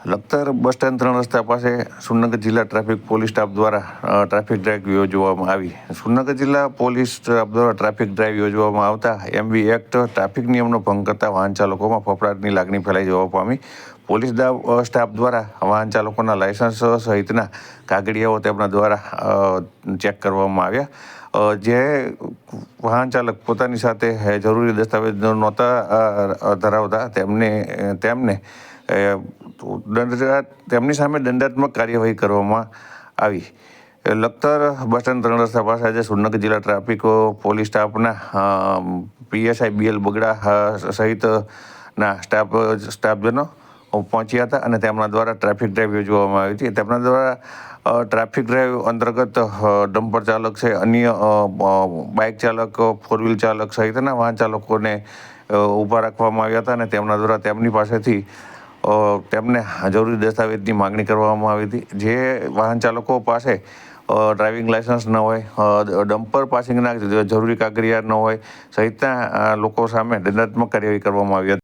Lakhtar bus stand ત્રણ રસ્તા પાસે સુરનગર જિલ્લા ટ્રાફિક પોલીસ સ્ટાફ દ્વારા ટ્રાફિક ડ્રાઈવ યોજવામાં આવી. સુરનગર જિલ્લા પોલીસ સ્ટાફ દ્વારા ટ્રાફિક ડ્રાઈવ યોજવામાં આવતા એમવી એક્ટ ટ્રાફિક નિયમનો ભંગ કરતા વાહન ચાલકોમાં ફફડાટની લાગણી ફેલાઈ જવા પામી. પોલીસ સ્ટાફ દ્વારા વાહન ચાલકોના લાયસન્સ સહિતના કાગળિયાઓ તેમના દ્વારા ચેક કરવામાં આવ્યા. જે વાહન ચાલક પોતાની સાથે જરૂરી દસ્તાવેજ નહોતા ધરાવતા તેમને તેમને દંડ તેમની સામે દંડાત્મક કાર્યવાહી કરવામાં આવી. લખતર બસ સ્ટેન્ડ ત્રણ રસ્તા પાસે આજે સુરનગર જિલ્લા ટ્રાફિક પોલીસ સ્ટાફના પીએસઆઈ બીએલ બગડા સહિતના સ્ટાફ, સ્ટાફજનો પહોંચ્યા હતા અને તેમના દ્વારા ટ્રાફિક ડ્રાઈવ યોજવામાં આવી હતી. તેમના દ્વારા ટ્રાફિક ડ્રાઈવ અંતર્ગત ડમ્પર ચાલક છે, અન્ય બાઇક ચાલક, ફોર વ્હીલ ચાલક સહિતના વાહન ચાલકોને ઊભા રાખવામાં આવ્યા હતા અને તેમના દ્વારા તેમની પાસેથી તેમને જરૂરી દસ્તાવેજની માગણી કરવામાં આવી હતી. જે વાહન ચાલકો પાસે ડ્રાઇવિંગ લાયસન્સ ન હોય ડમ્પર પાસિંગના જરૂરી કાગળિયા ન હોય, સહિતના લોકો સામે દંડાત્મક કાર્યવાહી કરવામાં આવી હતી.